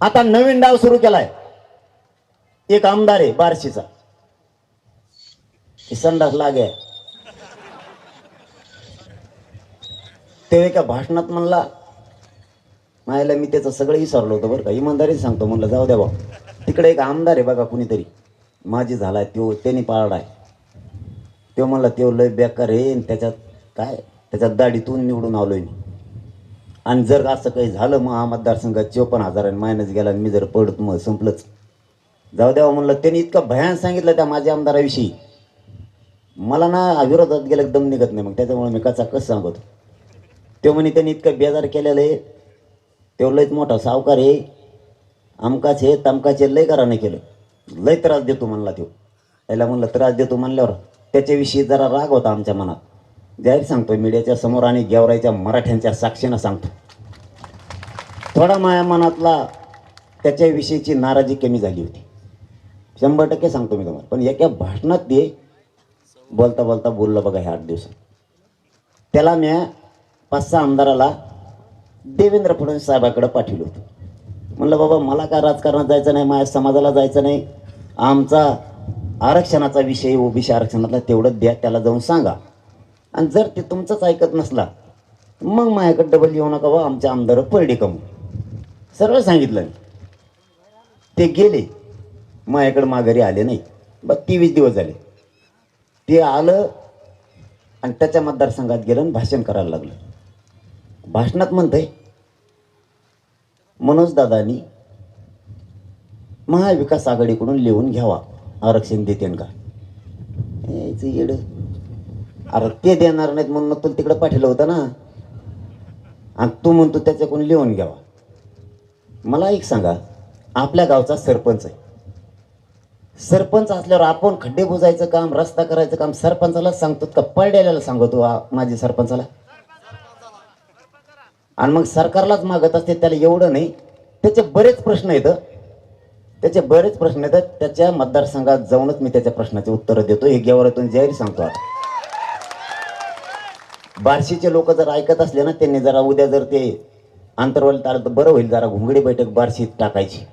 आता नवीन डाव सुरू केलाय. एक आमदार आहे बार्शीचा. संडास लागे. ते एका भाषणात म्हणला मायाला मी त्याचं सगळं विसरलो होतं बरं का. इमानदारीच सांगतो म्हणलं जाऊ द्या भाऊ. तिकडे एक आमदार आहे बघा कुणीतरी. माझी झालाय त्यो त्यांनी पाळलाय. तो म्हणला त्यो लय बेकार आहे त्याच्यात काय? त्याच्यात दाढीतून निवडून आलोय मी. आणि जर असं काही झालं मग हा मतदारसंघात चोपन्न हजारांनी मायनस गेला आणि मी जर पडत मग संपलंच. जाऊ द्यावं हो, म्हणलं त्यांनी इतकं भयान सांगितलं त्या माझ्या आमदाराविषयी. मला ना विरोधात गेलं दम निघत नाही मग त्याच्यामुळे मी कसा कसं सांगतो? तो म्हणे त्यांनी इतकं बेजार केलेलं आहे. तो लयच मोठा सावकार आहे. आमकाच हे तमकाचे लय कराने केलं. लय त्रास देतो म्हणला तो. त्याला म्हणलं त्रास देतो म्हणल्यावर त्याच्याविषयी जरा राग होता आमच्या मनात. जाहीर सांगतो मीडियाच्या समोर आणि गेवराईच्या मराठ्यांच्या साक्षीनं सांगतो थोडा माझ्या मनातला त्याच्याविषयीची नाराजी कमी झाली होती. शंभर टक्के सांगतो मी तुम्हाला. पण एका भाषणात ते बोलता बोलता बोललं बघा ह्या आठ दिवसात. त्याला मी पाच सहा आमदाराला देवेंद्र फडणवीस साहेबाकडे पाठवलं होतं. म्हणलं बाबा मला काय राजकारणात जायचं नाही माझ्या समाजाला जायचं नाही. आमचा आरक्षणाचा विषय ओबीसी आरक्षणातला तेवढंच द्या त्याला जाऊन सांगा. आणि जर ते तुमचंच ऐकत नसला मग माझ्याकडे डबल येऊ नका बा आमच्या आमदार परडे कमू. सरळ सांगितलं मी. ते गेले. माझ्याकडे माघारी आले नाही. बघ तेवीस दिवस झाले. ते आलं आणि त्याच्या मतदारसंघात गेलं आणि भाषण करायला लागलं. भाषणात म्हणतंय मनोज दादानी महाविकास आघाडीकडून लिहून घ्यावा. आरक्षण देते का? यायचं येडं. अरे ते देणार नाहीत म्हणून तुला तिकडे पाठवलं होतं ना. आणि तू म्हणतो त्याच्याकडून लिहून घ्यावा. मला एक सांगा आपल्या गावचा सरपंच आहे. सरपंच असल्यावर आपण खड्डे बुजायचं काम रस्ता करायचं काम सरपंचाला सांगतो का? पळड्याला सांगतो माझी सरपंचाला. आणि मग सरकारलाच मागत असते त्याला एवढं नाही. त्याचे बरेच प्रश्न आहेत. त्याचे बरेच प्रश्न येतात त्याच्या मतदारसंघात जाऊनच मी त्याच्या प्रश्नाचे उत्तरं देतो. हे गेवरातून जाहीर सांगतो आता. बार्शीचे लोक जर ऐकत असले ना त्यांनी जरा उद्या जर ते अंतर्वल आलं तर बरं होईल जरा घुंगडी बैठक बार्शीत टाकायची.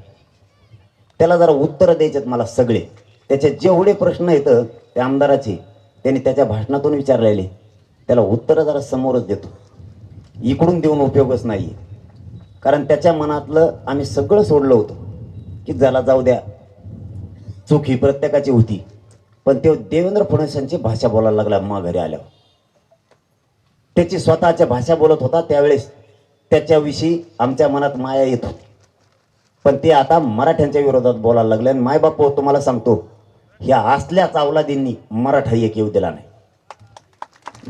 त्याला जरा उत्तरं द्यायचेत मला सगळे. त्याचे जेवढे प्रश्न येतं ते आमदाराचे त्यांनी त्याच्या भाषणातून विचारलेले. त्याला उत्तरं जरा समोरच देतो. इकडून देऊन उपयोगच नाही कारण त्याच्या मनातलं आम्ही सगळं सोडलं होतं की ज्याला जाऊ द्या. चूक ही प्रत्येकाची होती. पण ते देवेंद्र फडणवीसांची भाषा बोलायला लागला माघारी आल्यावर. त्याची स्वतःच्या भाषा बोलत होता त्यावेळेस. त्याच्याविषयी आमच्या मनात माया येत होती. पण ते आता मराठ्यांच्या विरोधात बोलायला लागले आणि मायबाप तुम्हाला सांगतो ह्या असल्याच अवलादींनी मराठा एक येऊ दिला नाही.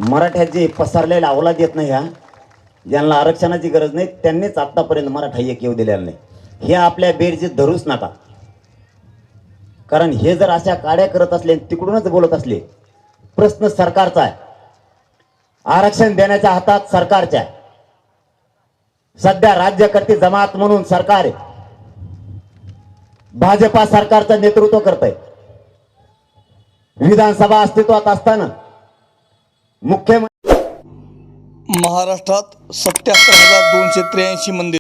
मराठ्यात जे पसरलेला अवलाद येत नाही ह्या ज्यांना आरक्षणाची गरज नाही त्यांनीच आत्तापर्यंत मराठा एक येऊ दिलेला नाही. हे आपल्या बेरजेत धरूच नका. कारण हे जर अशा काड्या करत असले तिकडूनच बोलत असले प्रश्न सरकारचा आहे. आरक्षण देण्याच्या हातात सरकारच्या आहे. सध्या राज्यकर्ती जमात म्हणून सरकार भाजपा सरकारचं नेतृत्व करत आहे विधानसभा अस्तित्वात असताना मुख्यमंत्री महाराष्ट्रात सत्याहत्तर हजार दोनशे त्र्याऐंशी मंदिर